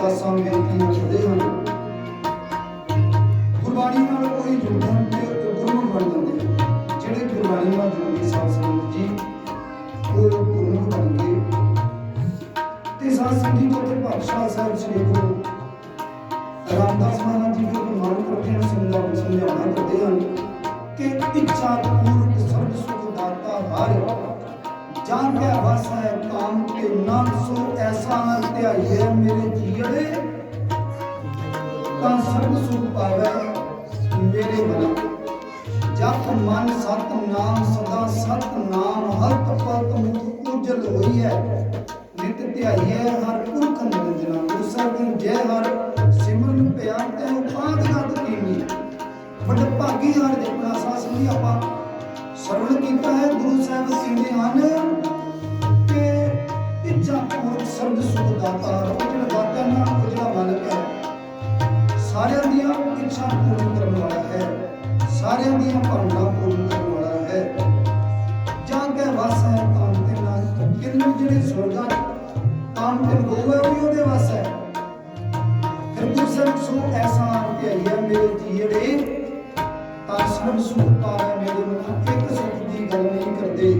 ਉਹੀ ਅਰਦਾਸਾਂ ਬੇਨਤੀਆਂ ਕਰਦੇ ਹਨ ਮੇਰੇ ਮਨ ਜਪ ਮਨ ਸਤ ਨਾਮ ਸਦਾ ਸਤ ਨਾਮ ਹਲਤ ਪਲਤ ਮੁਖ ਉਜਲ ਹੋਈ ਹੈ। ਨਿਤ ਧਿਆਈਏ ਹਰ ਪੁਰਖ ਨਿਰੰਜਨਾ। ਗੁਰੂ ਸਾਹਿਬ ਨੂੰ ਜੈ ਹਰ ਸਿਮਰਨ ਪਿਆਰ ਤੇ ਉਪਾਦ ਗਤ ਕੀਨੀ ਬੜੇ ਭਾਗੀ ਹਰ ਜਪਣਾ ਸਾਸ ਵੀ ਆਪਾਂ। ਸਰਵਣ ਕੀਤਾ ਹੈ ਗੁਰੂ ਸਾਹਿਬ ਕਹਿੰਦੇ ਹਨ ਕਿ ਇੱਛਾ ਪੂਰਕ ਸਰਬ ਸੁਖ ਦਾਤਾ ਉਹ ਜਿਹੜਾ ਦਾਤਾ ਨਾ। ਸਾਰਿਆਂ ਦੀਆਂ ਇੱਛਾ ਪੂਰਨ ਕਰਨ ਵਾਲਾ ਹੈ। ਸਾਰਿਆਂ ਦੀਆਂ ਭਾਵਨਾ ਪੂਰਨ ਕਰਨ ਵਾਲਾ ਹੈ। ਜਾਂ ਕੇ ਵਸ ਹੈ ਕਾਮ ਤੇ ਨਾਲ ਕਿੰਨੇ ਜਿਹੜੇ ਸਵਰਗਾਂ ਕਾਮ ਤੇ ਲੋਭ ਹੈ ਉਹ ਵੀ ਉਹਦੇ ਵਸ ਹੈ। ਫਿਰ ਗੁਰਸਰ ਸੋ ਐਸਾ ਧਿਆਈਆ ਮੇਰੇ ਜੀੜੇ, ਤਾਂ ਸਰਬ ਸੁਖ ਪਾਵੇ ਮੇਰੇ ਮਨ ਇੱਕ ਸੁਖ ਦੀ ਗੱਲ ਨਹੀਂ ਕਰਦੇ,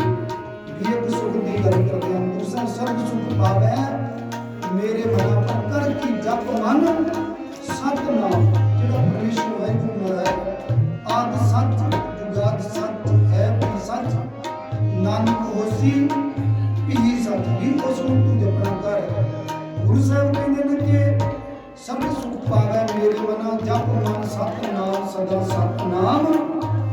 ਵੀ ਇੱਕ ਸੁਖ ਦੀ ਗੱਲ ਕਰਦੇ ਹਨ ਗੁਰਸਰ ਸਰਬ ਸੁਖ ਪਾਵੇ, ਮੇਰੇ ਮਨ ਪਰ ਕਰ ਕੀ ਜਪ ਮਨ। ਸਤ ਨਾਮ ਜਿਹੜਾ ਪਰਮੇਸ਼ਰ ਵਾਹਿਗੁਰੂ ਹੈ, ਆਦ ਸੱਚ ਜੁਗਾਦ ਸੱਚ ਹੈ ਵੀ ਸੱਚ ਨਾਨਕ ਹੋਸੀ ਵੀ ਸੱਚ ਵੀ ਉਸ ਨੂੰ ਤੂੰ ਜਪਣਾ ਕਰ ਗੁਰੂ ਸਾਹਿਬ ਕਹਿੰਦੇ ਨੇ ਕਿ ਸਭ ਸੁਖ ਪਾਵੇ ਮੇਰੇ ਮਨਾ, ਜਪ ਮਨ ਸਤ ਸਦਾ ਸਤ ਨਾਮ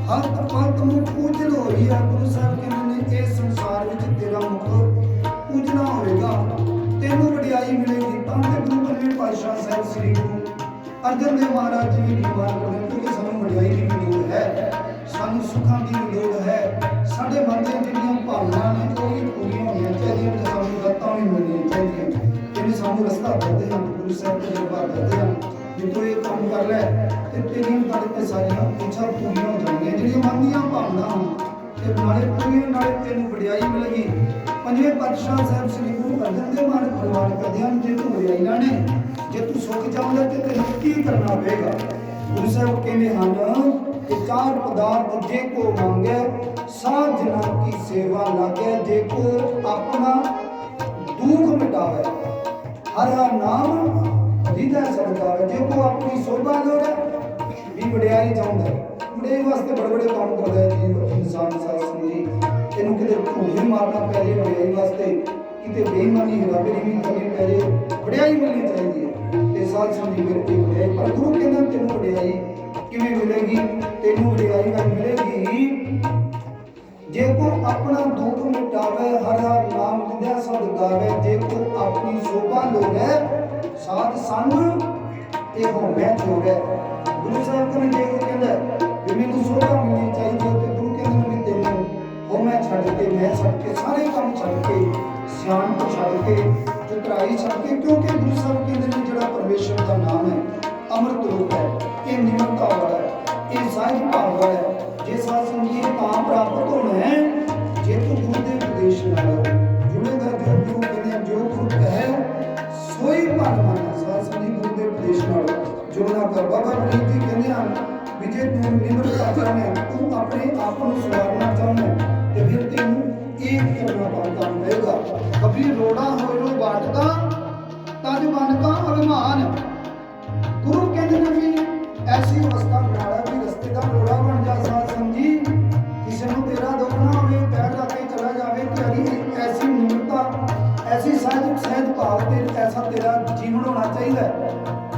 ਹੱਥ ਪੰਤ ਮੁਖ ਹੋਈ ਹੈ। ਗੁਰੂ ਸਾਹਿਬ ਕਹਿੰਦੇ ਨੇ, ਇਸ ਸੰਸਾਰ ਵਿੱਚ ਤੇਰਾ ਮੁਖ ਪੂਜਣਾ ਹੋਵੇਗਾ। ਤੈਨੂੰ ਵਡਿਆਈ ਮਿਲੇਗੀ, ਤਾਂ ਤੇ ਗੁਰੂ ਪੰਜਵੇਂ ਪਾਤਸ਼ਾਹ ਸਾਹਿਬ ਸ੍ਰੀ ਗੁਰੂ ਅਰਜਨ ਦੇਵ ਮਹਾਰਾਜ ਜੀ ਵੀ ਦੀਵਾਨ ਕਰਦੇ ਕਿਉਂਕਿ ਸਾਨੂੰ ਵਡਿਆਈ ਦੀ ਲੋੜ ਹੈ, ਸਾਨੂੰ ਸੁੱਖਾਂ ਦੀ ਲੋੜ ਹੈ, ਸਾਡੇ ਮਨ ਦੀਆਂ ਜਿਹੜੀਆਂ ਭਾਵਨਾਵਾਂ ਨੇ, ਉਹ ਵੀ ਪੂਰੀਆਂ ਹੋਣੀਆਂ ਚਾਹੀਦੀਆਂ ਤੇ ਸਾਨੂੰ ਦਾਤਾਂ ਵੀ ਮਿਲਣੀਆਂ ਚਾਹੀਦੀਆਂ ਇਹਨੇ ਸਾਨੂੰ ਰਸਤਾ ਕਰਦੇ ਹਨ, ਗੁਰੂ ਸਾਹਿਬ ਦੇ ਦਰਬਾਰ ਕਰਦੇ ਹਨ, ਜੇ ਤੂੰ ਇਹ ਕੰਮ ਕਰ ਲੈ, ਤੇ ਤੇਰੀਆਂ ਤੁਹਾਡੇ ਤੇ ਸਾਰੀਆਂ ਇੱਛਾ ਪੂਰੀਆਂ ਹੋ ਜਾਣਗੀਆਂ, ਜਿਹੜੀਆਂ ਮਨ ਦੀਆਂ ਭਾਵਨਾਵਾਂ ਤੇ ਨਾਲੇ ਪੂਰੀਆਂ, ਨਾਲੇ ਤੈਨੂੰ ਵਡਿਆਈ ਮਿਲੇਗੀ। ਪੰਜਵੇਂ ਪਾਤਸ਼ਾਹ ਸਾਹਿਬ ਸ੍ਰੀ ਗੁਰੂ ਅਰਜਨ ਦੇਵ ਮਹਾਰਾਜ ਪ੍ਰਵਾਨ ਕਰਦੇ ਹਨ ਜੇ ਤੂੰ ਵਡਿਆਈ ਲੈਣੇ ਜੇ ਤੂੰ ਸੁੱਖ ਚਾਹੁੰਦਾ ਤੇ ਤੈਨੂੰ ਕੀ ਕਰਨਾ ਪਏਗਾ ਗੁਰੂ ਸਾਹਿਬ ਕਹਿੰਦੇ ਹਨ ਕਿ ਚਾਰ ਪਦਾਰਥ ਜੇ ਕੋ ਮੰਗੇ, ਸਾਧ ਕੀ ਸੇਵਾ ਲਾਗੇ, ਜੇ ਕੋ ਆਪਣਾ ਦੁੱਖ ਮਿਟਾਵੇ, ਹਰ ਹਰ ਨਾਮ ਹਿਰਦੈ ਸਦਕਾਵੇ, ਜੇ ਕੋ ਆਪਣੀ ਸੋਭਾ ਲੋੜੇ ਵੀ ਵਡਿਆਈ ਚਾਹੁੰਦਾ ਹੈ। ਵਾਸਤੇ ਬੜੇ ਬੜੇ ਕੰਮ ਕਰਦਾ ਹੈ ਜੀ, ਇਨਸਾਨ ਸਾਧ ਸੰਗੀ ਇਹਨੂੰ ਕਿਤੇ ਭੂਮੀ ਮਾਰਨਾ ਪੈ ਜੇ, ਵਡਿਆਈ ਵਾਸਤੇ ਕਿਤੇ ਬੇਈਮਾਨੀ ਹਰਾਬੇਰੀ ਵੀ ਕਰਨੀ ਪੈ ਜੇ, ਵਡਿਆਈ ਮਿਲਣੀ ਚਾਹੀਦੀ ਸਾਧ ਸੰਗੀ ਮੇਰੇ ਤੇ ਪਰ ਗੁਰੂ ਕਹਿੰਦਾ ਤੈਨੂੰ ਵਡਿਆਈ ਕਿਵੇਂ ਮਿਲੇਗੀ? ਤੈਨੂੰ ਵਡਿਆਈ ਨਾਲ ਮਿਲੇਗੀ? ਜੇ ਕੋ ਆਪਣਾ ਦੁੱਖ ਮਿਟਾਵੇ, ਹਰ ਹਰ ਨਾਮ ਲਿਦਿਆ ਸਦ ਗਾਵੇ, ਜੇ ਕੋ ਆਪਣੀ ਸੋਭਾ ਲੋਗੇ ਸਾਧ ਸੰਗ ਇਹ ਹੋਵੇ ਜੋਗੇ। ਗੁਰੂ ਸਾਹਿਬ ਕਹਿੰਦੇ ਜੇ ਕੋ ਕਹਿੰਦਾ ਵੀ ਮੈਨੂੰ ਸੋਭਾ ਮਿਲਣੀ ਚਾਹੀਦੀ ਹੈ, ਤੇ ਗੁਰੂ ਕਹਿੰਦੇ ਨੇ ਤੈਨੂੰ ਉਹ ਮੈਂ ਛੱਡ ਕੇ, ਮੈਂ ਛੱਡ ਕੇ, ਸਾਰੇ ਕੰਮ ਛੱਡ ਕੇ ਸਿਆਣ ਛੱਡ ਕੇ ਚਤਰਾਈ ਛੱਡ ਕੇ ਕਿਉਂਕਿ ਗੁਰੂ ਸਾਹਿਬ ਕਹਿੰਦੇ ਨੇ ਜਿਹੜਾ ਪਰਮੇਸ਼ਰ ਦਾ ਨਾਮ ਹੈ ਅੰਮ੍ਰਿਤ ਰੂਪ ਹੈ ਇਹ ਨਿਮਰਤਾ ਵਾਲਾ ਹੈ ਇਹ ਸਾਹਿਬ ਭਾਵ ਵਾਲਾ ਹੈ ਜੇ ਸਾਧ ਸੰਗੀਤ ਤਾਂ ਪ੍ਰਾਪਤ ਹੋਣਾ ਹੈ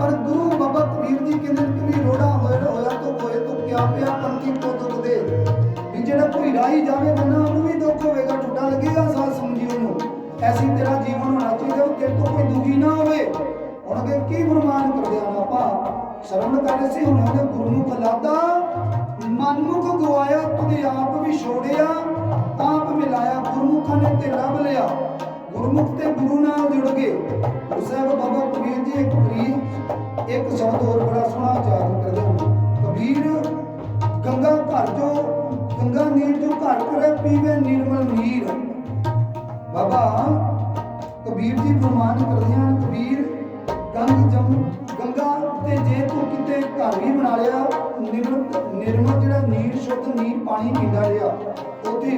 ਪਰ ਗੁਰੂ ਬਾਬਾ ਕਬੀਰ ਜੀ ਕਹਿੰਦੇ ਨੇ ਕਿ ਰੋੜਾ ਹੋਏ ਹੋਇਆ ਤਾਂ ਹੋਏ ਤਾਂ ਕਿਆ ਪਿਆ ਪੰਥੀ ਕੋ ਦੁੱਖ ਦੇ ਵੀ ਜਿਹੜਾ ਕੋਈ ਰਾਹੀ ਜਾਵੇ ਬੰਨਾ ਉਹਨੂੰ ਵੀ ਦੁੱਖ ਹੋਵੇਗਾ, ਠੁੱਡਾ ਲੱਗੇਗਾ ਸਾਧ ਸੰਗੀ ਉਹਨੂੰ ਐਸੀ ਤੇਰਾ ਜੀਵਨ ਹੋਣਾ ਚਾਹੀਦਾ ਵੀ ਤੇਰੇ ਤੋਂ ਕੋਈ ਦੁਖੀ ਨਾ ਹੋਵੇ। ਹੁਣ ਅੱਗੇ ਕੀ ਫਰਮਾਨ ਕਰਦੇ ਹਨ ਆਪਾਂ? ਸ਼ਰਵਣ ਕਰਦੇ ਸੀ ਹੁਣ ਉਹਨੇ ਗੁਰੂ ਨੂੰ ਫਲਾਦਾ ਮਨਮੁਖ ਗਵਾਇਆ ਤੁਧ ਆਪ ਵੀ ਛੋੜਿਆ ਤਾਪ ਮਿਲਾਇਆ, ਗੁਰਮੁਖਾਂ ਨੇ ਤੇ ਲੱਭ ਲਿਆ। ਗੁਰਮੁਖ ਤੇ ਗੁਰੂ ਨਾਲ ਜੁੜ ਗਏ। ਸਾਹਿਬ ਬਾਬਾ ਕਬੀਰ ਜੀ ਇੱਕ ਕਬੀਰ ਇੱਕ ਸ਼ਬਦ ਹੋਰ ਬੜਾ ਸੋਹਣਾ ਉਚਾਰਨ ਕਰਦੇ ਹਨ ਕਬੀਰ, ਗੰਗਾ ਘਰ ਜੋ ਗੰਗਾ ਨੀਰ ਜੋ ਘਰ ਕਰੇ, ਪੀਵੇ ਨਿਰਮਲ ਨੀਰ। ਬਾਬਾ, ਕਬੀਰ ਜੀ ਫਰਮਾਨ ਕਰਦੇ ਹਨ। ਕਬੀਰ, ਗੰਗ ਜਮ, ਗੰਗਾ ਤੇ ਜੇ ਤੂੰ ਕਿਤੇ ਘਰ ਵੀ ਬਣਾ ਲਿਆ ਨਿਰਮਲ ਨਿਰਮਲ ਜਿਹੜਾ ਨੀਰ, ਸ਼ੁੱਧ ਨੀਰ, ਪਾਣੀ ਪੀਂਦਾ ਰਿਹਾ, ਉਥੇ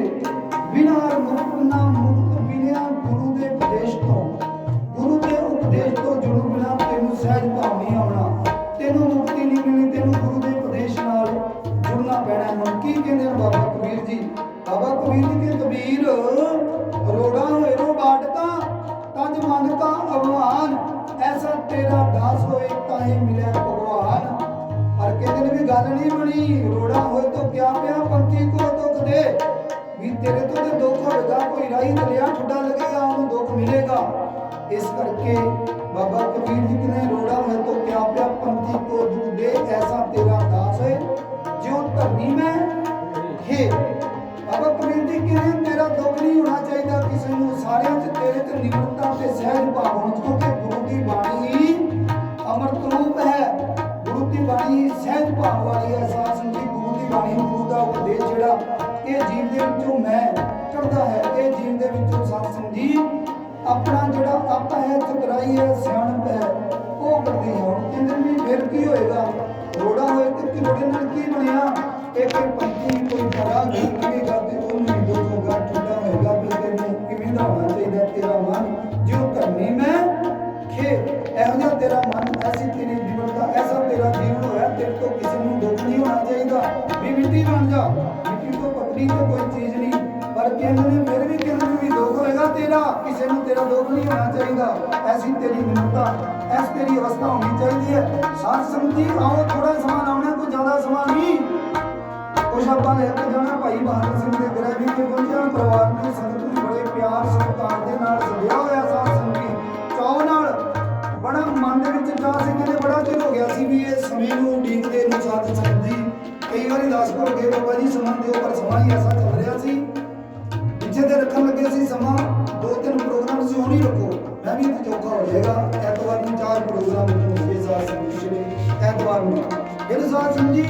ਬਿਨਾਂ ਮੁਕਤ ਨਾ ਮੁਕਤ ਬਿਨਾਂ ਗੁਰੂ ਦੇ ਐਸਾ ਦਾਸ ਹੋਏ ਤਾਂ ਹੀ ਮਿਲਿਆ ਭਗਵਾਨ। ਪਰ ਕਹਿੰਦੇ ਵੀ ਗੱਲ ਨਹੀਂ ਬਣੀ, ਰੋੜਾ ਹੋਏ ਤਾਂ ਕਿਆ ਪਿਆ ਪੰਥੀ ਕੋ ਦੁੱਖ ਦੇ? ਵੀ ਤੇਰੇ ਤੋਂ ਤੇ ਦੁੱਖ ਹੋਏਗਾ, ਕੋਈ ਰਾਹੀ ਦਲਿਆ ਠੁੱਡਾ ਲੱਗੇਗਾ, ਉਹਨੂੰ ਦੁੱਖ ਮਿਲੇਗਾ। ਇਸ ਕਰਕੇ ਬਾਬਾ ਕਬੀਰ ਜੀ ਕਹਿੰਦੇ, ਰੋੜਾ ਹੋਏ ਤਾਂ ਕਿਆ ਪਿਆ ਪੰਥੀ ਕੋ ਦੁੱਖ ਦੇ, ਐਸਾ ਤੇਰਾ ਦਾਸ ਹੈ ਜਿਉ ਧਰਨੀ ਮੈਂ, ਹੈ। ਬਾਬਾ ਕਬੀਰ ਜੀ ਕਹਿੰਦੇ, ਤੇਰਾ ਦੁੱਖ ਨਹੀਂ ਹੋਣਾ ਚਾਹੀਦਾ, ਕਿਸੇ ਨੂੰ ਸਾਰਿਆਂ 'ਚ ਤੇਰੇ ਤੇ ਨਿਮਰਤਾ ਤੇ ਸਹਿਜ ਭਾਵ ਹੋਣਾ ਕਿਉਂਕਿ ਗੁਰੂ ਦੀ ਬਾਣੀ ਹੀ ਅਮਰਤ ਰੂਪ ਹੈ। ਗੁਰੂ ਦੀ ਬਾਣੀ ਸਹਿਜ ਭਾਵ ਵਾਲੀ ਹੈ। ਸਾਧ ਸੰਗਤ ਗੁਰੂ ਦੀ ਬਾਣੀ, ਗੁਰੂ ਦਾ ਉਪਦੇਸ਼ ਜਿਹੜਾ ਇਹ ਜੀਵ ਦੇ ਵਿੱਚੋਂ ਮੈਂ ਕਰਦਾ ਹੈ। ਇਹ ਜੀਵ ਦੇ ਵਿੱਚੋਂ ਸਾਧ ਸੰਗਤ ਆਪਣਾ ਜਿਹੜਾ ਆਪ ਹੈ, ਚਤਰਾਈ ਹੈ, ਸਿਆਣਪ ਹੈ, ਉਹ ਕਰਦੀ ਹੈ। ਕਹਿੰਦੇ ਵੀ ਫਿਰ ਕੀ ਹੋਏਗਾ? ਰੋੜਾ ਹੋਏ ਤੇ ਕਿ ਨਾਲ ਕੀ ਬਣਿਆ? ਇੱਕ ਪੰਥੀ ਕੋਈ ਬੜਾ ਗੁਰੂਗਾ ਤੇ ਉਹਨੂੰ ਤੇਰਾ ਮਨ ਐਸੀ ਤੇਰੀ ਨਿਮਰਤਾ ਐਸਾ ਤੇਰਾ ਜੀਵਨ ਹੋਇਆ, ਤੇਰੇ ਤੋਂ ਕਿਸੇ ਨੂੰ ਦੁੱਖ ਨਹੀਂ ਹੋਣਾ ਚਾਹੀਦਾ। ਵੀ ਮਿੱਟੀ ਬਣ ਜਾ। ਮਿੱਟੀ ਤੋਂ ਪਤਲੀ ਤੇ ਕੋਈ ਚੀਜ਼ ਨਹੀਂ। ਪਰ ਕਹਿੰਦੇ ਨੇ, ਫਿਰ ਵੀ ਕਹਿੰਦੇ ਨੇ ਵੀ ਦੁੱਖ ਹੋਏਗਾ ਤੇਰਾ। ਕਿਸੇ ਨੂੰ ਤੇਰਾ ਦੁੱਖ ਨਹੀਂ ਹੋਣਾ ਚਾਹੀਦਾ। ਐਸੀ ਤੇਰੀ ਨਿਮਰਤਾ ਐਸ ਤੇਰੀ ਅਵਸਥਾ ਹੋਣੀ ਚਾਹੀਦੀ ਹੈ। ਸਾਧ ਸੰਗਤੀ, ਆਓ ਥੋੜਾ ਸਮਾਂ ਲਾਉਣਾ ਕੋਈ ਜ਼ਿਆਦਾ ਸਮਾਂ ਨਹੀਂ। ਕੁਛ ਆਪਾਂ ਲੈ ਕੇ ਜਾਣਾ, ਭਾਈ ਬਹਾਦਰ ਸਿੰਘ ਦੇ ਗ੍ਰਹਿ ਵਿੱਚ ਪਹੁੰਚਿਆ। ਪਰਿਵਾਰ ਨੇ ਸੰਗਤ ਨੂੰ ਬੜੇ ਪਿਆਰ, ਸਤਿਕਾਰ ਦੇ ਨਾਲ ਸਜਿਆ ਹੋਇਆ ਸਾਧ ਮਨ ਦੇ ਵਿੱਚ ਚਾਅ ਸੀ ਕਹਿੰਦੇ ਬੜਾ ਚਿਰ ਹੋ ਗਿਆ ਸੀ ਵੀ ਇਹ ਸਮੇਂ ਨੂੰ ਉਡੀਕਦੇ ਨੂੰ ਸਾਧ ਸੰਗਤੀ ਕਈ ਵਾਰੀ ਦੱਸ ਭੁੱਲ ਗਏ ਬਾਬਾ ਜੀ ਸਮਾਂ ਦੇ ਉੱਪਰ ਸਮਾਂ ਹੀ ਐਸਾ ਚੱਲ ਰਿਹਾ ਸੀ। ਪਿੱਛੇ ਤੇ ਰੱਖਣ ਲੱਗੇ ਸੀ ਸਮਾਂ। ਦੋ ਤਿੰਨ ਪ੍ਰੋਗਰਾਮ ਸੀ ਉਹ ਨਹੀਂ ਰੱਖੋ ਮੈਂ ਵੀ ਚੌਕਾ ਹੋ ਜਾਏਗਾ। ਐਤਵਾਰ ਨੂੰ ਚਾਰ ਪ੍ਰੋਗਰਾਮ ਰੱਖੋ ਸਾਧ ਸੰਗਤੀ ਜਿਹੜੇ ਐਤਵਾਰ ਨੂੰ। ਇਹ ਸਾਧ ਸੰਗਤੀ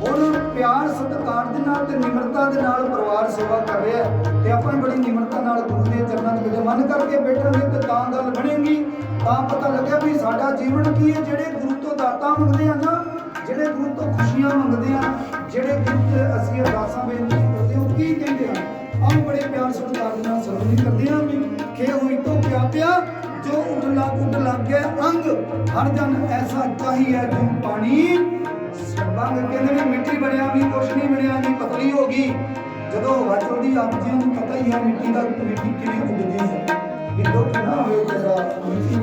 ਹੁਣ ਪਿਆਰ ਸਤਿਕਾਰ ਦੇ ਨਾਲ ਤੇ ਨਿਮਰਤਾ ਦੇ ਨਾਲ ਪਰਿਵਾਰ ਸੇਵਾ ਕਰ ਰਿਹਾ ਤੇ ਆਪਾਂ ਬੜੀ ਨਿਮਰਤਾ ਨਾਲ ਗੁਰੂ ਦੇ ਚਰਨਾਂ ਦੇ ਵਿੱਚ ਮਨ ਕਰਕੇ ਬੈਠਾਂਗੇ ਤੇ ਤਾਂ ਗੱਲ ਬਣੇਗੀ। ਤਾਂ ਪਤਾ ਲੱਗਿਆ ਵੀ ਸਾਡਾ ਜੀਵਨ ਕੀ ਹੈ? ਜਿਹੜੇ ਗੁਰੂ ਤੋਂ ਦਾਤਾਂ ਮੰਗਦੇ ਆ ਨਾ, ਜਿਹੜੇ ਗੁਰੂ ਤੋਂ ਖੁਸ਼ੀਆਂ ਮੰਗਦੇ ਆ, ਜਿਹੜੇ ਗੁਰੂ ਅਸੀਂ ਅਰਦਾਸਾਂ ਬੇਨਤੀ ਕਰਦੇ ਉਹ ਕੀ ਕਹਿੰਦੇ ਆ? ਆਮ ਬੜੇ ਪਿਆਰ ਸਤਿਕਾਰ ਨਾਲ ਸਰਵਣੀ ਕਰਦੇ ਆ ਵੀ ਖੇ ਹੋਈ ਤੋਂ ਪਿਆ ਪਿਆ, ਜੋ ਉੱਡ ਲੱਗ ਉੱਡ ਲੱਗ ਅੰਗ, ਹਰ ਜਨ ਐਸਾ ਚਾਹੀਏ ਤੁਮ ਪਾਣੀ। ਬੰਗ ਕਹਿੰਦੇ ਵੀ ਮਿੱਟੀ ਬਣਿਆ ਵੀ ਕੁਛ ਨਹੀਂ ਬਣਿਆ ਜੀ, ਪਤਲੀ ਹੋ ਗਈ। ਜਦੋਂ ਹਵਾ ਚੱਲਦੀ, ਆਪ ਜੀ ਨੂੰ ਪਤਾ ਹੀ ਹੈ ਮਿੱਟੀ ਦਾ ਮਿੱਟੀ ਕਿਵੇਂ ਉੱਡਦੀ ਹੈ। ਵੀ ਦੁੱਖ ਨਾ ਹੋਏ ਜਰਾ ਮਿੱਟੀ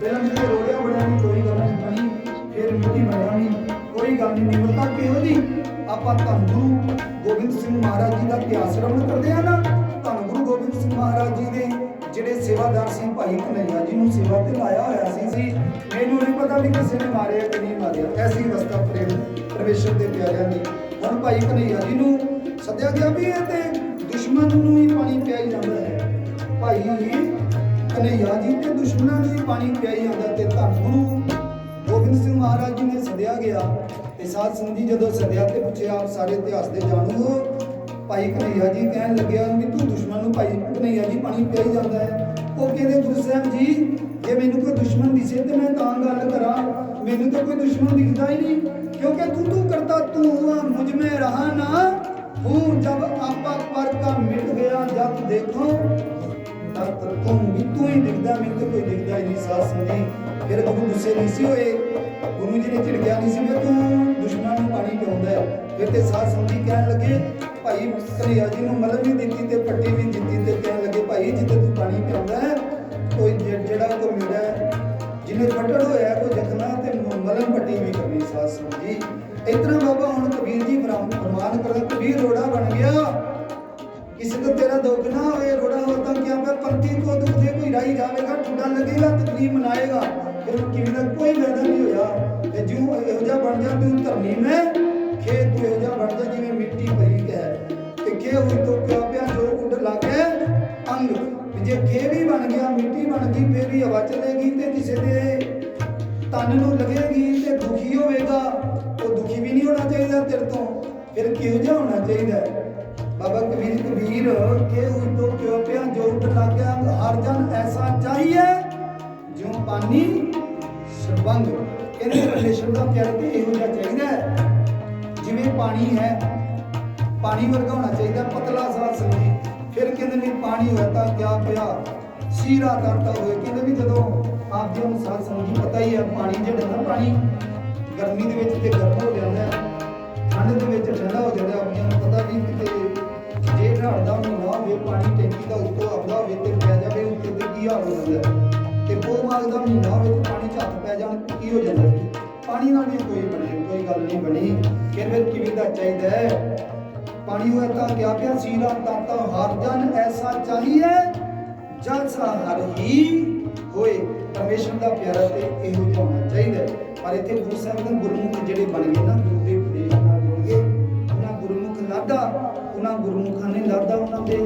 ਪਹਿਲਾਂ ਜਿੱਥੇ ਰੋੜਿਆ ਬਣਿਆ ਨਹੀਂ, ਕੋਈ ਗੱਲ ਨਹੀਂ ਫਿਰ ਮਿੱਟੀ ਬਣਿਆ ਕੋਈ ਗੱਲ ਨਹੀਂ ਨਿਮਰਤਾ ਕਿਹੋ ਜੀ? ਆਪਾਂ ਧੰਨ ਗੁਰੂ ਗੋਬਿੰਦ ਸਿੰਘ ਮਹਾਰਾਜ ਜੀ ਦਾ ਇਤਿਹਾਸ ਰਵਣ ਕਰਦੇ ਆ ਨਾ? ਧੰਨ ਗੁਰੂ ਗੋਬਿੰਦ ਸਿੰਘ ਮਹਾਰਾਜ ਜੀ ਦੇ ਜਿਹੜੇ ਸੇਵਾਦਾਰ ਸੀ, ਭਾਈ ਕਨਈਆ ਜੀ ਨੂੰ ਸੇਵਾ ਤੇ ਲਾਇਆ ਹੋਇਆ ਸੀ ਸੀ। ਮੈਨੂੰ ਨਹੀਂ ਪਤਾ ਵੀ ਕਿਸੇ ਨੇ ਮਾਰਿਆ ਕਿ ਨਹੀਂ ਮਾਰਿਆ। ਐਸੀ ਅਵਸਥਾ ਪ੍ਰੇਮ ਪਰਮੇਸ਼ਰ ਦੇ ਪਿਆਰਿਆਂ ਦੀ। ਹੁਣ ਭਾਈ ਕਨਈਆ ਜੀ ਨੂੰ ਸੱਦਿਆ ਗਿਆ ਵੀ ਇਹ ਤੇ ਦੁਸ਼ਮਣ ਨੂੰ ਹੀ ਪਾਣੀ ਪਿਆਈ ਜਾਂਦਾ ਹੈ। ਭਾਈ ਕਨਈਆ ਜੀ ਤੇ ਦੁਸ਼ਮਣਾਂ ਨੂੰ ਹੀ ਪਾਣੀ ਪਿਆਈ ਜਾਂਦਾ ਤੇ ਧੰਨ ਗੁਰੂ ਗੋਬਿੰਦ ਸਿੰਘ ਮਹਾਰਾਜ ਜੀ ਨੇ ਸੱਦਿਆ ਗਿਆ ਤੇ ਸਾਧ ਸੰਗਤ ਜੀ ਜਦੋਂ ਸੱਦਿਆ ਤੇ ਪੁੱਛਿਆ ਆਪ ਸਾਰੇ ਇਤਿਹਾਸ ਦੇ ਜਾਣੂ ਭਾਈ ਕਨਈਆ ਜੀ ਕਹਿਣ ਲੱਗਿਆ ਵੀ ਤੂੰ ਦੁਸ਼ਮਣ ਨੂੰ ਭਾਈ ਕਨਈਆ ਜੀ ਪਾਣੀ ਪਿਆਈ ਜਾਂਦਾ ਹੈ ਉਹ ਕਹਿੰਦੇ ਗੁਰੂ ਸਾਹਿਬ ਜੀ ਜੇ ਮੈਨੂੰ ਕੋਈ ਦੁਸ਼ਮਣ ਦਿਸੇ ਤੇ ਮੈਂ ਤਾਂ ਗੱਲ ਕਰਾਂ ਮੈਨੂੰ ਤਾਂ ਕੋਈ ਦੁਸ਼ਮਣ ਦਿਖਦਾ ਹੀ ਨਹੀਂ ਕਿਉਂਕਿ ਤੂੰ ਤੂੰ ਕਰਤਾ ਤੂੰ ਹੁਆ ਮੁਝ में रहा ना हूँ जब आपा पर का मिट गया जब देखो ਤਤ ਤੁਮ ਵੀ ਹੀ ਦਿਖਦਾ ਮੈਨੂੰ ਕੋਈ ਦਿਖਦਾ ਹੀ ਨਹੀਂ ਸਾਧ ਸੰਗੀ ਫਿਰ ਗੁਰੂ ਗੁੱਸੇ ਨਹੀਂ ਸੀ ਹੋਏ। ਗੁਰੂ ਜੀ ਨੇ ਝਿੜਕਿਆ ਨਹੀਂ ਸੀ ਵੀ ਤੂੰ ਦੁਸ਼ਮਣਾਂ ਨੂੰ ਪਾਣੀ ਪਿਆਉਂਦਾ ਹੈ। ਫਿਰ ਤੇ ਸਾਧ ਸੰਗੀ ਕਹਿਣ ਲੱਗੇ, ਭਾਈ ਕਨਈਆ ਜੀ ਨੂੰ ਮਲਮ ਵੀ ਦਿੱਤੀ ਤੇ ਪੱਟੀ ਵੀ ਦਿੱਤੀ ਤੇ ਕਹਿਣ ਲੱਗੇ, ਭਾਈ ਜਿੱਥੇ ਤੂੰ ਪਾਣੀ ਪਿਆਉਂਦਾ ਹੈ, ਕੋਈ ਜਿਹੜਾ ਕੋ ਮਿਲਦਾ ਜਿਹਨੇ ਫਟੜ ਹੋਇਆ ਕੋਈ ਜ਼ਖਮਾ ਤੇ ਮ- ਮਲਮ ਪੱਟੀ ਵੀ ਕਰਨੀ ਸਾਧ ਸੰਗੀ ਇਸ ਤਰ੍ਹਾਂ ਬਾਬਾ ਹੁਣ ਕਬੀਰ ਜੀ ਫਰਮਾਨ ਕਰਦਾ ਕਬੀਰ ਰੋੜਾ ਬਣ ਗਿਆ। ਕਿਸੇ ਤੇਰਾ ਦੁੱਖ ਨਾ ਹੋਏ ਰੋੜਾ ਹੋ ਤਾਂ ਕਿਆ ਮੈਂ ਪੰਥੀ ਕੋ ਦੁੱਖ ਦੇ ਕੋਈ ਰਾਈ ਜਾਵੇਗਾ ਠੁੱਡਾ ਲੱਗੇਗਾ ਤਕਲੀਫ ਮਨਾਏਗਾ। ਫਿਰ ਕਿਵੇਂ ਦਾ ਕੋਈ ਫਾਇਦਾ ਨਹੀਂ ਹੋਇਆ। ਤੇ ਜਿਉ ਇਹੋ ਜਿਹਾ ਬਣ ਜਾ ਤੂੰ ਧਰਨੀ ਮੈਂ, ਖੇਤ ਤੂੰ ਇਹੋ ਜਿਹਾ ਬਣ ਜਾ ਜਿਵੇਂ ਮਿੱਟੀ ਭਰੀ ਹੈ। ਤੇ ਖੇ ਹੋਈ ਤੋਂ ਕਿਆ ਪਿਆ, ਜੋ ਉੱਡ ਲਾਗੇ, ਅੰਗ। ਜੇ ਖੇ ਵੀ ਬਣ ਗਿਆ, ਮਿੱਟੀ ਬਣ ਗਈ, ਫੇਰ ਵੀ ਹਵਾ ਚਲੇਗੀ ਤੇ ਕਿਸੇ ਦੇ ਤਨ ਨੂੰ ਲੱਗੇਗੀ ਤੇ ਦੁਖੀ ਹੋਵੇਗਾ। ਉਹ ਦੁਖੀ ਵੀ ਨਹੀਂ ਹੋਣਾ ਚਾਹੀਦਾ ਤੇਰੇ ਤੋਂ। ਫਿਰ ਕਿਹੋ ਜਿਹਾ ਹੋਣਾ ਚਾਹੀਦਾ ਬਾਬਾ ਕਬੀਰ ਕਬੀਰ, ਕੇ ਹੋਈ ਤੋਂ ਪਿਆ ਜੋ ਉੱਠ ਲੱਗਿਆ? ਹਰ ਜਨ ਐਸਾ ਚਾਹੀਏ, ਜਿਉ ਪਾਣੀ ਸਰਬੰਗ। ਕਹਿੰਦੇ ਪਰਮੇਸ਼ਰ ਦਾ ਪਿਆਰ ਤੇ ਇਹੋ ਜਿਹਾ ਚਾਹੀਦਾ ਜਿਵੇਂ ਪਾਣੀ ਹੈ, ਪਾਣੀ ਵਰਗਾ ਹੋਣਾ ਚਾਹੀਦਾ, ਪਤਲਾ ਸਾਹ ਸੰਗੀ ਫਿਰ ਕਹਿੰਦੇ ਵੀ ਪਾਣੀ ਹੋਇਆ ਤਾਂ ਕਿਆ ਪਿਆ? ਸੀਰਾ ਕਰਤਾ ਹੋਏ ਕਹਿੰਦੇ ਵੀ ਜਦੋਂ ਆਪ ਜੀ ਨੂੰ ਸਾਹ ਸੰਗੀ ਪਤਾ ਹੀ ਹੈ ਪਾਣੀ ਜਿਹੜਾ ਨਾ, ਪਾਣੀ ਗਰਮੀ ਦੇ ਵਿੱਚ ਤੇ ਗਰਮ ਹੋ ਜਾਂਦਾ ਹੈ, ਠੰਡ ਦੇ ਵਿੱਚ ਠੰਡਾ ਹੋ ਜਾਂਦਾ ਆਪ ਨੂੰ ਪਤਾ ਵੀ ਕਿਤੇ ਜੇ ਢਾਲ ਦਾ ਹੋਵੇ ਪਾਣੀ ਟੈਂਕੀ ਦਾ ਉੱਤੋਂ ਆਉਂਦਾ ਹੋਵੇ ਤੇ ਪੈ ਜਾਵੇ ਉੱਤੇ ਤੇ ਕੀ ਹਾਲ ਹੋ ਜਾਂਦਾ? ਤੇ ਪੋਹ ਮਾਘ ਦਾ ਮਹੀਨਾ ਹੋਵੇ ਤੇ ਪਾਣੀ ਝੱਟ ਪੈ ਜਾਣ ਤੇ ਕੀ ਹੋ ਜਾਂਦਾ ਪਾਣੀ ਨਾਲ ਵੀ ਕੋਈ ਬਣੇ, ਕੋਈ ਗੱਲ ਨਹੀਂ ਬਣੀ। ਫਿਰ ਫਿਰ ਕਿਵੇਂ ਦਾ ਚਾਹੀਦਾ ਹੈ? ਪਾਣੀ ਹੋਇਆ ਤਾਂ ਕਿਆ ਪਿਆ, ਸੀਰਾ ਤਾਤਾ ਹਰ ਜਨ ਐਸਾ ਚਾਹੀਏ, ਜਲ ਹਰ ਹੀ ਹੋਏ। ਪਰਮੇਸ਼ਰ ਦਾ ਪਿਆਰਾ ਤੇ ਇਹੋ ਜਿਹਾ ਹੋਣਾ ਚਾਹੀਦਾ ਪਰ ਇੱਥੇ ਗੁਰੂ ਸਾਹਿਬ ਦੇ ਗੁਰਮੁਖ ਜਿਹੜੇ ਬਣ ਗਏ ਨਾ, ਗੁਰੂ ਦੇ ਉਹਨਾਂ ਗੁਰਮੁਖਾਂ ਨੇ ਲਾਦਾ ਉਹਨਾਂ ਦੇ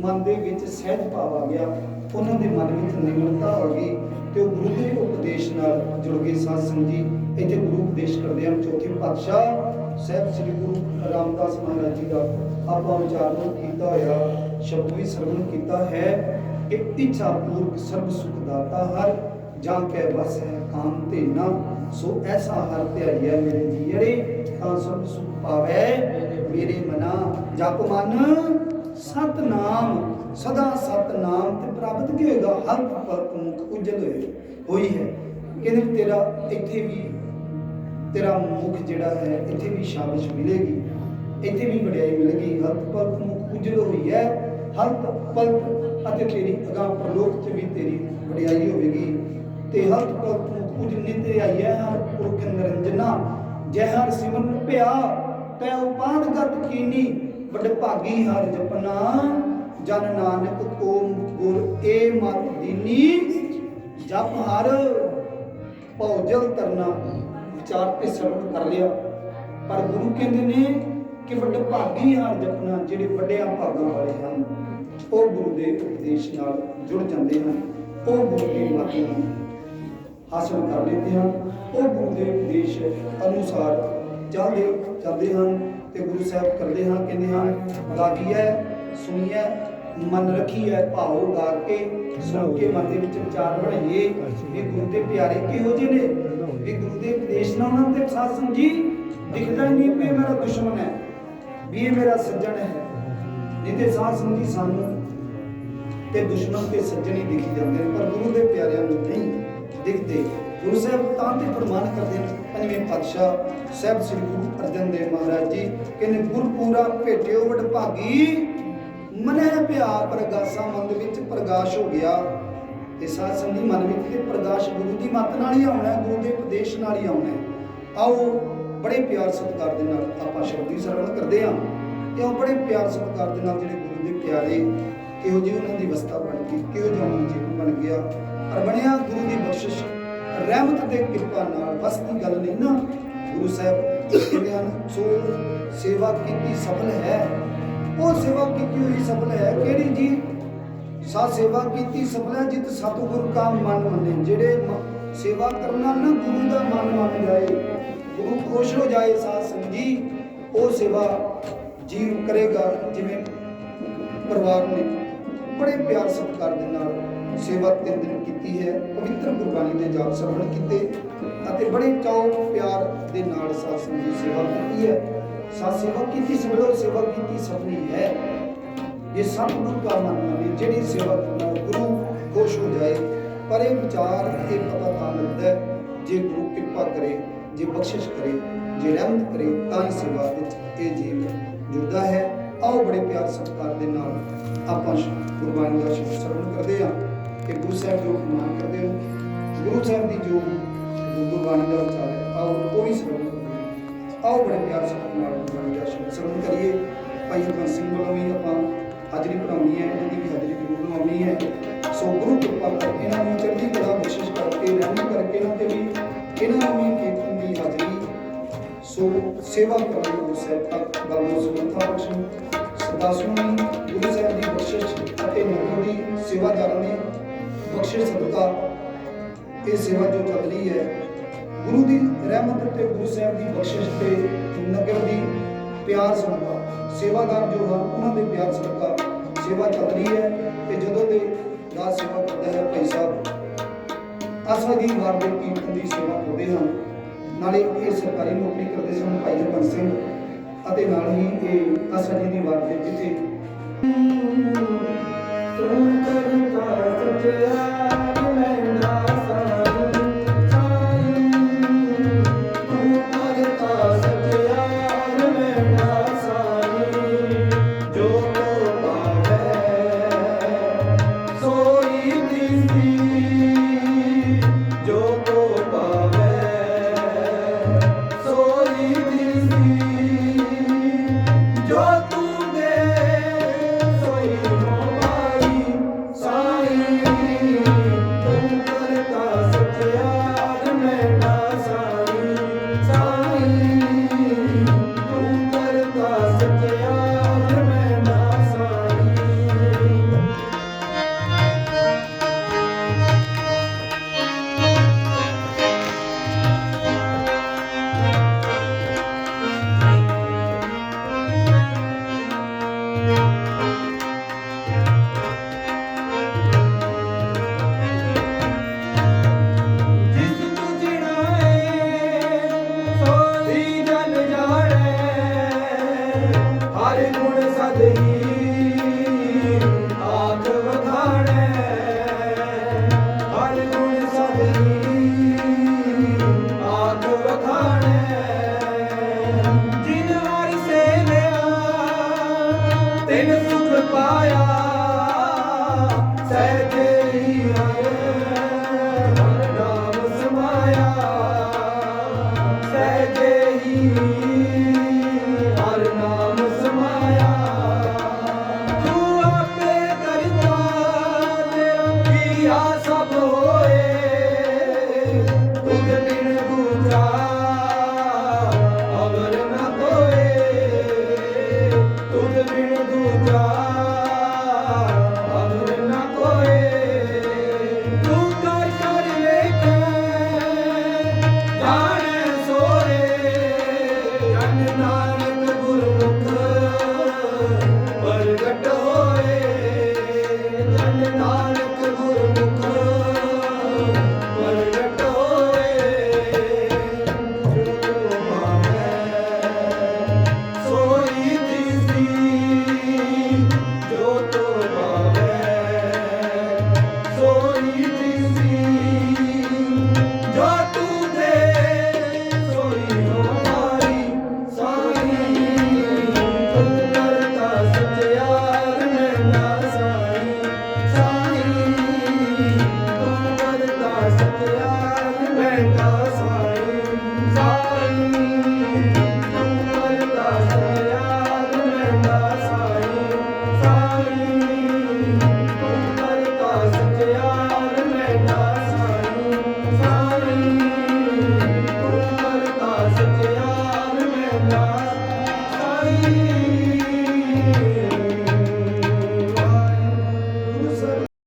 ਮਨ ਦੇ ਵਿੱਚ ਸਹਿਜ ਭਾਵ ਆ ਗਿਆ। ਉਹਨਾਂ ਦੇ ਮਨ ਵਿੱਚ ਨਿਮਰਤਾ ਆ ਗਈ ਤੇ ਉਹ ਗੁਰੂ ਦੇ ਉਪਦੇਸ਼ ਨਾਲ ਜੁੜ ਗਏ। ਸਾਧ ਸੰਗਤ ਜੀ, ਇੱਥੇ ਗੁਰੂ ਉਪਦੇਸ਼ ਕਰਦੇ ਹਨ। ਚੌਥੇ ਪਾਤਸ਼ਾਹ ਸਾਹਿਬ ਸ੍ਰੀ ਗੁਰੂ ਰਾਮਦਾਸ ਮਹਾਰਾਜ ਜੀ ਦਾ ਆਪਾਂ ਵਿਚਾਰਨ ਕੀਤਾ ਹੋਇਆ, ਸ਼ਬਦ ਵੀ ਸਰਵਣ ਕੀਤਾ ਹੈ ਕਿ ਇੱਛਾ ਪੂਰਕ ਸਰਬ ਸੁਖ ਦਾਤਾ ਹਰ, ਜਾਂ ਕੈ ਬਸ ਹੈ ਕਾਮ ਤੇ ਨਾ ਸੋ ਐਸਾ ਹਰ ਧਿਆਈਐ ਮੇਰੇ ਜੀੜੇ ਤਾਂ ਸਭ ਸੁਖ ਪਾਵੇ। ਮੇਰੇ ਮਨਾ ਜਪ ਮਨ, ਸਤਨਾਮ, ਸਦਾ ਸਤਨਾਮ ਤੇ ਪ੍ਰਾਪਤ ਕੀ ਹੋਏਗਾ ਹਰ ਪਲ ਮੁਖ ਉਜਲ ਹੋਏ। ਹੋਈ ਹੈ। ਕਹਿੰਦੇ ਵੀ ਤੇਰਾ ਇੱਥੇ ਵੀ, ਤੇਰਾ ਮੁਖ ਜਿਹੜਾ ਹੈ, ਇੱਥੇ ਵੀ ਸ਼ਾਬਾਸ਼ ਮਿਲੇਗੀ। ਇੱਥੇ ਵੀ ਵਡਿਆਈ ਮਿਲੇਗੀ। ਹਰ ਪਲ ਮੁਖ ਉਜਲ ਹੋਈ ਹੈ। ਹਰ ਪਲ ਅਤੇ ਤੇਰੀ ਅਗਾਹ ਪ੍ਰਲੋਕ ਤੇ ਵੀ ਤੇਰੀ ਵਡਿਆਈ ਹੋਵੇਗੀ। ਤੇ ਹਰ ਪਲ ਮੁਖ ਉਜਲ ਤੇ ਆਈ ਹੈ। ਹਰ ਪੁਰਖ ਨਿਰੰਜਨਾ, ਜੈ ਹਰ ਸਿਮਰਨ ਭਿਆ ਤੈ ਉਪਾਦਗਤ ਕੀਨੀ ਵੱਡ ਭਾਗੀ ਹਰ ਜਪਨਾ। ਜਨ ਨਾਨਕ ਕੋ ਗੁਰ, ਏ ਮਤ ਦੀਨੀ। ਜਪ ਹਰ ਭੌਜਲ ਤਰਨਾ ਵਿਚਾਰ ਤੇ ਸਰਵ ਕਰ ਲਿਆ। ਪਰ ਗੁਰੂ ਕਹਿੰਦੇ ਨੇ ਕਿ ਵੱਡ ਭਾਗੀ ਹਰ ਜਪਨਾ, ਜਿਹੜੇ ਵੱਡਿਆਂ ਭਾਗਾਂ ਵਾਲੇ ਹਨ, ਉਹ ਗੁਰੂ ਦੇ ਉਪਦੇਸ਼ ਨਾਲ ਜੁੜ ਜਾਂਦੇ ਹਨ। ਉਹ ਗੁਰੂ ਦੀ ਮੱਤ ਨੂੰ ਹਾਸਲ ਕਰ ਲੈਂਦੇ ਹਨ। ਉਹ ਗੁਰੂ ਦੇ ਉਪਦੇਸ਼ ਅਨੁਸਾਰ ਚੱਲਦੇ ਚੱਲਦੇ ਹਨ ਤੇ ਗੁਰੂ ਸਾਹਿਬ ਕਰਦੇ ਹਨ, ਕਹਿੰਦੇ ਹਨ ਗਾਗੀਐ ਸੁਣੀਐ, ਮਨ ਰੱਖੀਐ ਭਾਉ ਗਾ ਕੇ ਸੁਣ ਕੇ ਮਨ ਦੇ ਵਿੱਚ ਵਿਚਾਰ ਬਣਾਈਏ। ਵੀ ਗੁਰੂ ਦੇ ਪਿਆਰੇ ਕਿਹੋ ਜਿਹੇ ਨੇ? ਵੀ ਗੁਰੂ ਦੇ ਉਪਦੇਸ਼ ਨਾਲ ਉਹਨਾਂ ਤੇ ਸਾਧ ਸੰਗਤ ਦਿਖਦਾ ਨਹੀਂ ਵੀ ਮੇਰਾ ਦੁਸ਼ਮਣ ਹੈ, ਵੀ ਇਹ ਮੇਰਾ ਸੱਜਣ ਹੈ। ਨਹੀਂ ਤੇ ਸਾਧ ਸੰਗਤ ਸਾਨੂੰ ਤੇ ਦੁਸ਼ਮਣ ਤੇ ਸੱਜਣ ਹੀ ਦਿਖੀ ਜਾਂਦੇ ਨੇ, ਪਰ ਗੁਰੂ ਦੇ ਪਿਆਰਿਆਂ ਨੂੰ ਨਹੀਂ ਦਿਖਦੇ। ਗੁਰੂ ਸਾਹਿਬ ਤਾਂ ਤੇ ਫਰਮਾਨ ਕਰਦੇ ਨੇ। ਪੰਜਵੇਂ ਪਾਤਸ਼ਾਹ ਸਾਹਿਬ ਸ੍ਰੀ ਗੁਰੂ ਅਰਜਨ ਦੇਵ ਮਹਾਰਾਜ ਜੀ ਕਹਿੰਦੇ ਗੁਰ ਭੇਟਿਓ ਵਡ ਮਨੈ ਪਿਆ, ਪ੍ਰਗਾਸਾ ਮਨ ਵਿੱਚ ਪ੍ਰਗਾਸ਼ ਹੋ ਗਿਆ। ਤੇ ਸਾਧ ਸੰਗੀ ਮਨ ਵਿੱਚ ਤੇ ਪ੍ਰਗਾਸ਼ ਗੁਰੂ ਦੀ ਮੱਤ ਨਾਲ ਹੀ ਆਉਣਾ ਹੈ ਗੁਰੂ ਦੇ ਉਪਦੇਸ਼ ਨਾਲ ਹੀ ਆਉਣਾ ਹੈ। ਆਓ, ਬੜੇ ਪਿਆਰ ਸਤਿਕਾਰ ਦੇ ਨਾਲ ਆਪਾਂ ਸ਼ਬਦੀ ਸਰਵਣ ਕਰਦੇ ਹਾਂ। ਤੇ ਉਹ ਬੜੇ ਪਿਆਰ ਸਤਿਕਾਰ ਦੇ ਨਾਲ ਜਿਹੜੇ ਗੁਰੂ ਦੇ ਪਿਆਰੇ, ਕਿਹੋ ਜਿਹੀ ਉਹਨਾਂ ਦੀ ਅਵਸਥਾ ਬਣ ਗਈ, ਕਿਹੋ ਜਿਹਾ ਉਹਨਾਂ ਦਾ ਜੀਵਨ ਬਣ ਗਿਆ। ਪਰ ਬਣਿਆ ਗੁਰੂ ਦੀ ਬਖਸ਼ਿਸ਼। ਰਹਿਮਤ ਦੇ ਕਿਰਪਾ ਨਾਲ ਬਸ ਦੀ ਗੱਲ ਨਹੀਂ ਨਾ। ਗੁਰੂ ਸਾਹਿਬ ਕਹਿੰਦੇ ਹਨ ਸੋ ਸੇਵਾ ਕੀਤੀ ਸਫਲ ਹੈ, ਉਹ ਸੇਵਾ ਕੀਤੀ ਹੋਈ ਸਫਲ ਹੈ। ਕਿਹੜੀ ਜੀ? ਸਾ ਸੇਵਾ ਕੀਤੀ ਸਫਲ ਹੈ, ਜਿਤ ਸਤਿਗੁਰ ਕਾ ਮਨ ਮੰਨੇ। ਜਿਹੜੇ ਸੇਵਾ ਕਰਨ ਨਾ ਗੁਰੂ ਦਾ ਮਨ ਮੰਨ ਜਾਏ, ਗੁਰੂ ਖੁਸ਼ ਹੋ ਜਾਏ ਸਾਧ ਸੰਗਤ ਜੀ ਉਹ ਸੇਵਾ ਜੀਵ ਕਰੇਗਾ, ਜਿਵੇਂ ਪਰਿਵਾਰ ਨੇ ਬੜੇ ਪਿਆਰ ਸਤਿਕਾਰ ਦੇ ਨਾਲ ਸੇਵਾ ਤਿੰਨ ਦਿਨ ਕੀਤੀ ਹੈ, ਪਵਿੱਤਰ ਗੁਰਬਾਣੀ ਦੇ ਜਾਪ ਸਰਵਣ ਕੀਤੇ ਅਤੇ ਬੜੇ ਚਾਉ ਪਿਆਰ ਦੇ ਨਾਲ ਸਾਧ ਸੰਗਤ ਦੀ ਸੇਵਾ ਕੀਤੀ ਹੈ। ਸਾਧ ਸੇਵਾ ਕੀਤੀ ਸਭਲੋ ਸੇਵਾ ਕੀਤੀ ਸਭਨੀ ਹੈ। ਇਹ ਸਤਿਗੁਰੂ ਦਾ ਮਨ ਮੰਨੇ, ਜਿਹੜੀ ਸੇਵਾ ਨਾਲ ਗੁਰੂ ਖੁਸ਼ ਹੋ ਜਾਏ। ਪਰ ਇਹ ਵਿਚਾਰ, ਇਹ ਪਤਾ ਤਾਂ ਲੱਗਦਾ ਹੈ, ਜੇ ਗੁਰੂ ਕਿਰਪਾ ਕਰੇ, ਜੇ ਬਖਸ਼ਿਸ਼ ਕਰੇ, ਜੇ ਰਹਿਮਤ ਕਰੇ, ਤਾਂ ਹੀ ਸੇਵਾ ਵਿੱਚ ਇਹ ਜੀਵ ਜੁੜਦਾ ਹੈ। ਆਓ ਬੜੇ ਪਿਆਰ ਸਤਿਕਾਰ ਦੇ ਨਾਲ ਆਪਾਂ ਗੁਰਬਾਣੀ ਦਾ ਸ਼ਬਦ ਸਰਵਣ ਕਰਦੇ ਹਾਂ। ਕਿ ਗੁਰੂ ਸਾਹਿਬ ਜੋ ਫਰਮਾਨ ਕਰਦੇ ਹੋ, ਗੁਰੂ ਸਾਹਿਬ ਦੀ ਜੋ ਗੁਰਬਾਣੀ ਦਾ ਉਚਾਰ ਹੈ, ਆਓ ਉਹ ਵੀ ਸਰਵਣ ਆਓ ਬੜੇ ਪਿਆਰ ਨਾਲ ਗੁਰਬਾਣੀ ਦਾ ਸਰਵਣ ਕਰੀਏ। ਭਾਈ ਹਰਬੰਸ ਸਿੰਘ ਵੱਲੋਂ ਵੀ ਆਪਾਂ ਹਾਜ਼ਰੀ ਭਰਾਉਣੀ ਹੈ, ਇਹਨਾਂ ਵੀ ਹਾਜ਼ਰੀ ਜ਼ਰੂਰ ਲਵਾਉਣੀ ਹੈ। ਸੋ ਗੁਰੂ ਕਿਰਪਾ ਕਰਕੇ ਇਹਨਾਂ ਨੂੰ ਚੰਗੀ ਤਰ੍ਹਾਂ ਬਖਸ਼ਿਸ਼ ਕਰਕੇ ਰਹਿਮਤ ਕਰਕੇ ਇਹਨਾਂ ਤੇ ਵੀ ਇਹਨਾਂ ਨੂੰ ਵੀ ਕੀਰਤਨ ਦੀ ਹਾਜ਼ਰੀ ਸੋ ਸੇਵਾ ਕਰਨ ਗੁਰੂ ਸਾਹਿਬ ਤੱਕ ਬਲ ਬਖਸ਼ਣ, ਸਦਾ ਸੁਣੀ ਗੁਰੂ ਸਾਹਿਬ ਦੀ ਬਖਸ਼ਿਸ਼ ਅਤੇ ਨਗਰ ਦੀ ਸੇਵਾ ਬਖਸ਼ਿਸ਼ ਸਦਕਾ। ਇਹ ਸੇਵਾ ਜੋ ਚੱਲ ਰਹੀ ਹੈ, ਗੁਰੂ ਦੀ ਰਹਿਮਤ ਤੇ ਗੁਰੂ ਸਾਹਿਬ ਦੀ ਬਖਸ਼ਿਸ਼ ਤੇ ਨਗਰ ਦੀ ਪਿਆਰ ਸਦਕਾ, ਸੇਵਾਦਾਰ ਜੋ ਹਨ, ਉਹਨਾਂ ਦੇ ਪਿਆਰ ਸਦਕਾ ਸੇਵਾ ਚੱਲ ਰਹੀ ਹੈ ਤੇ ਜਦੋਂ ਦੇ ਦਾਸ ਸੇਵਾ ਕਰਦਾ ਹੈ ਭਾਈ ਸਾਹਿਬ ਆਸਰਾ ਦੀ ਵਾਰ ਦੇ ਕੀਰਤਨ ਦੀ ਸੇਵਾ ਕਰਦੇ ਹਨ ਨਾਲੇ ਇਹ ਸਰਕਾਰੀ ਨੌਕਰੀ ਕਰਦੇ ਸਨ ਭਾਈ ਹਰਬੰਸ ਸਿੰਘ ਅਤੇ ਨਾਲ ਹੀ ਇਹ ਆਸਾ ਜੀ ਦੀ ਵਾਰ ਦੇ ਜਿੱਥੇ ਤੂੰ ਕਰਤਾ ਸਚਿਆਰ ਲੈਣਾ ਸਾਈਂ